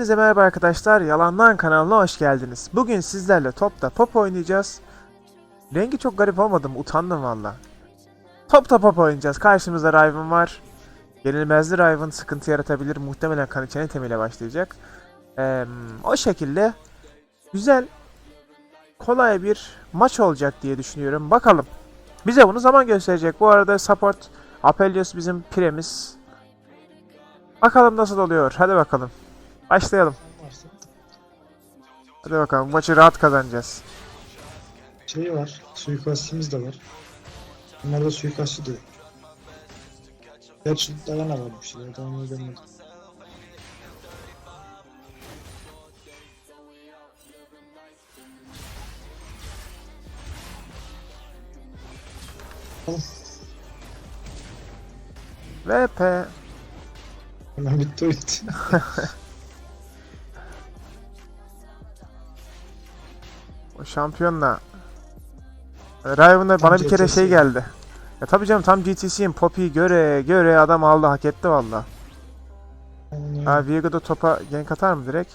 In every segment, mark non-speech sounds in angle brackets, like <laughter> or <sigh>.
Hepinize merhaba arkadaşlar. Yalandan kanalına hoş geldiniz. Bugün sizlerle topta pop oynayacağız. Rengi çok garip olmadı mı? Utandım valla. Topta pop oynayacağız. Karşımızda Riven var. Yenilmezli Riven sıkıntı yaratabilir. Muhtemelen kan içen itemiyle başlayacak. Eee, o şekilde güzel, kolay bir maç olacak diye düşünüyorum. Bakalım. Bize bunu zaman gösterecek. Bu arada support Apelios bizim piremiz. Bakalım nasıl oluyor. Hadi bakalım. Başlayalım. Hadi bakalım. Bu maçı rahat kazanacağız. şey var, suikastçımız da var. Bunlar da suikastçı diyor. Gerçi Dayana var bir şeyler, Dayana'yı görmedim. VP. hemen bitti oyun. <laughs> O şampiyonla. Riven'da Tam bana bir kere GTC. şey geldi. Ya tabii canım tam GTC'yim. Poppy'yi göre göre adam aldı hak etti valla. Ha Viego da topa gank atar mı direkt?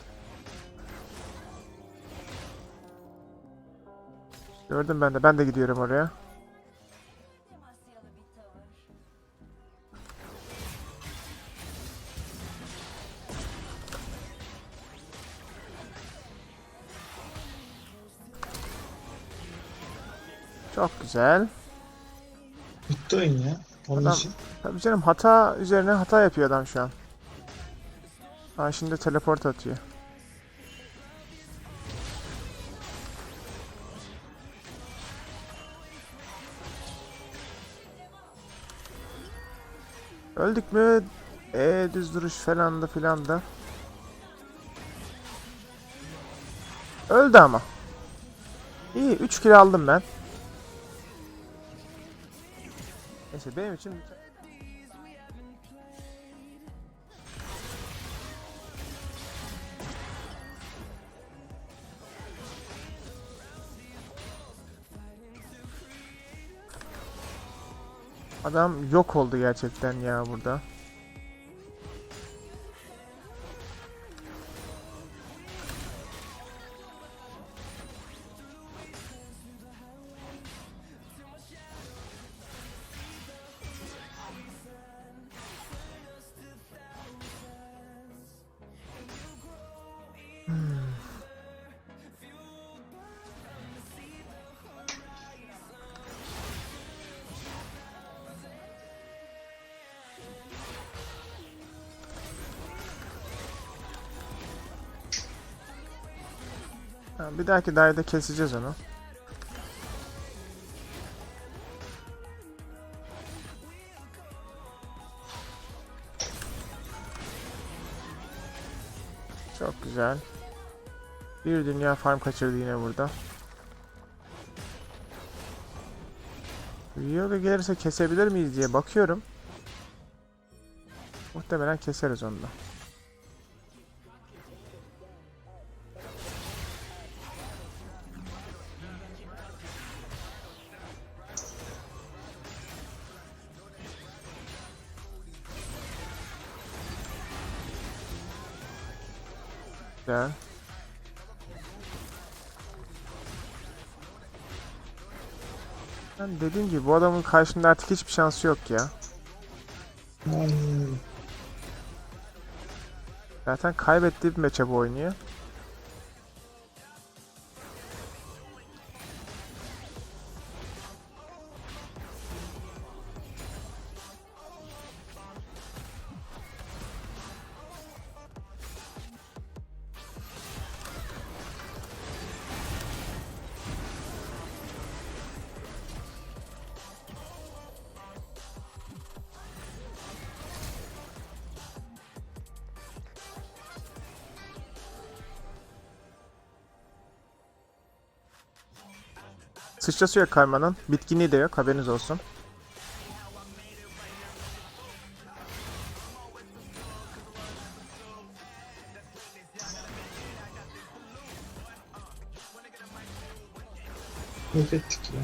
Gördüm ben de. Ben de gidiyorum oraya. Çok güzel. Bitti oyun ya. Onun Adam- için. Tabii canım hata üzerine hata yapıyor adam şu an. Ha şimdi teleport atıyor. Öldük mü? E düz duruş falan da filan da. Öldü ama. İyi 3 kill aldım ben. Neyse benim için Adam yok oldu gerçekten ya burada. Bir dahaki dayda keseceğiz onu. Çok güzel. Bir dünya farm kaçırdı yine burada. Yoga gelirse kesebilir miyiz diye bakıyorum. Muhtemelen keseriz onu da. Güzel. Ben dediğim gibi bu adamın karşında artık hiçbir şansı yok ya. Öyle. Zaten kaybettiği bir matchup oynuyor. Sıçrası yok kaymanın. Bitkinliği de yok haberiniz olsun. Yok ettik ya.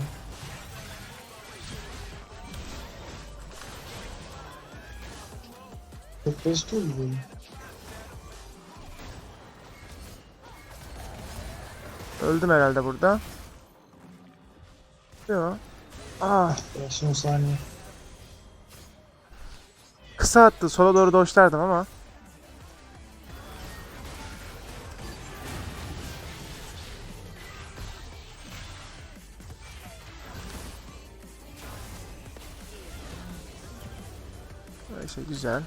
Çok basit oldu böyle. Öldüm herhalde burada. Yo. Ah, Ya son saniye. kısa attı. Sola doğru doşlardım ama. Şey güzel.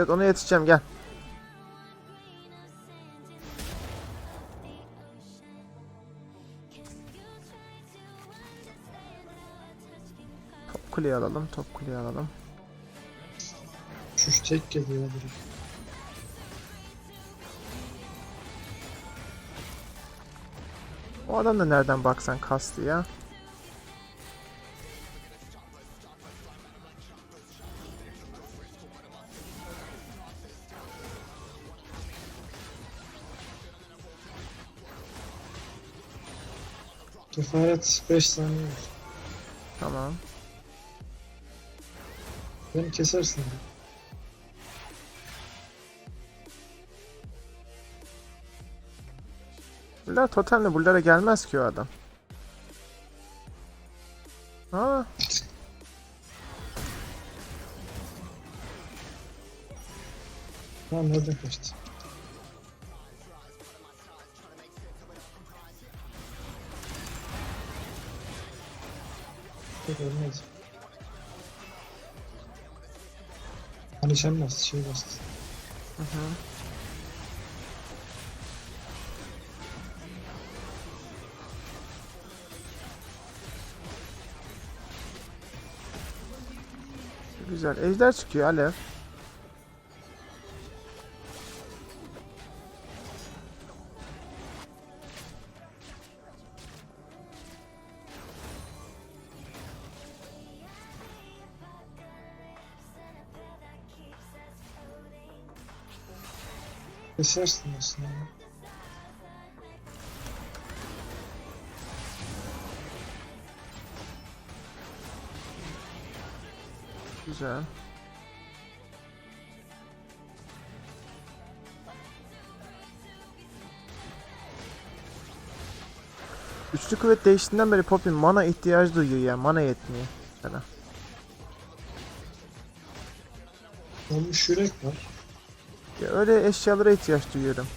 Evet ona yetişeceğim gel. Top kuleyi alalım, top kuleyi alalım. Şu tek geliyor direkt. O adam da nereden baksan kastı ya. Kefaret 5 saniye var. Tamam. Beni kesersin. Bunlar totemle buralara gelmez ki o adam. Aa, Tamam nereden kaçtı? Yok ölmez. Hani sen bastı, şey bastı. hı hı. Güzel. Ejder çıkıyor Alev. Kesersin aslında. Güzel. Üçlü kuvvet değiştiğinden beri Poppy mana ihtiyacı duyuyor ya. Mana yetmiyor. Sana. Olmuş yürek var. Ya öyle eşyalara ihtiyaç duyuyorum.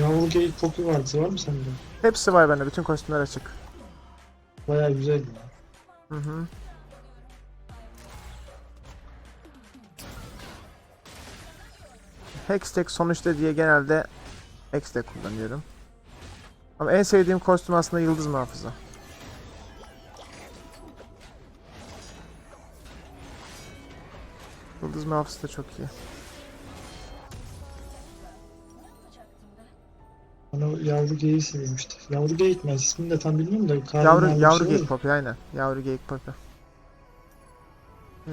Yavru geyik popu vardı, var mı sende? Hepsi var bende. Bütün kostümler açık. Bayağı güzel ya. Hı hı. Hextech sonuçta diye genelde Hextech kullanıyorum. Ama en sevdiğim kostüm aslında Yıldız Muhafızı. Yıldız Muhafızı da çok iyi. Yavru geyiği seviyormuştu. Yavru geyik mi? İsmini de tam bilmiyorum da. karnı Yavru bir yavru şey geyik popi aynen. Yavru geyik popi. Ee,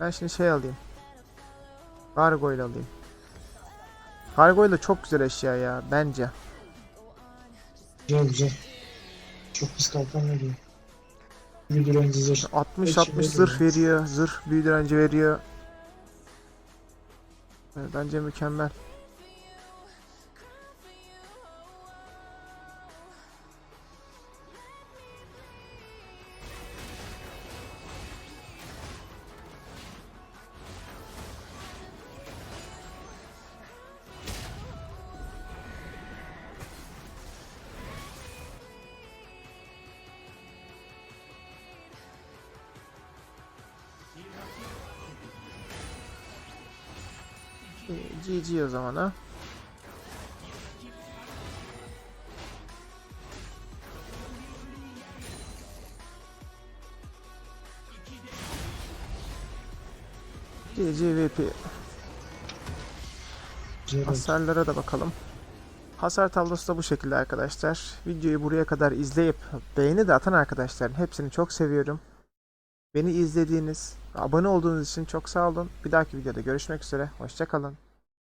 ben şimdi şey alayım. Gargoyle alayım. Gargoyle çok güzel eşya ya bence. Güzel güzel. Çok pis kalkan veriyor. Bir direnci zırh. 60 Eşi 60 veriyor. zırh veriyor. Zırh büyü direnci veriyor. Ee, Bence mükemmel. GG o zaman ha. GG VP. Güzel oldu. Hasarlara da bakalım. Hasar tablosu da bu şekilde arkadaşlar. Videoyu buraya kadar izleyip beğeni de atan arkadaşların hepsini çok seviyorum. Beni izlediğiniz, abone olduğunuz için çok sağ olun. Bir dahaki videoda görüşmek üzere. Hoşçakalın.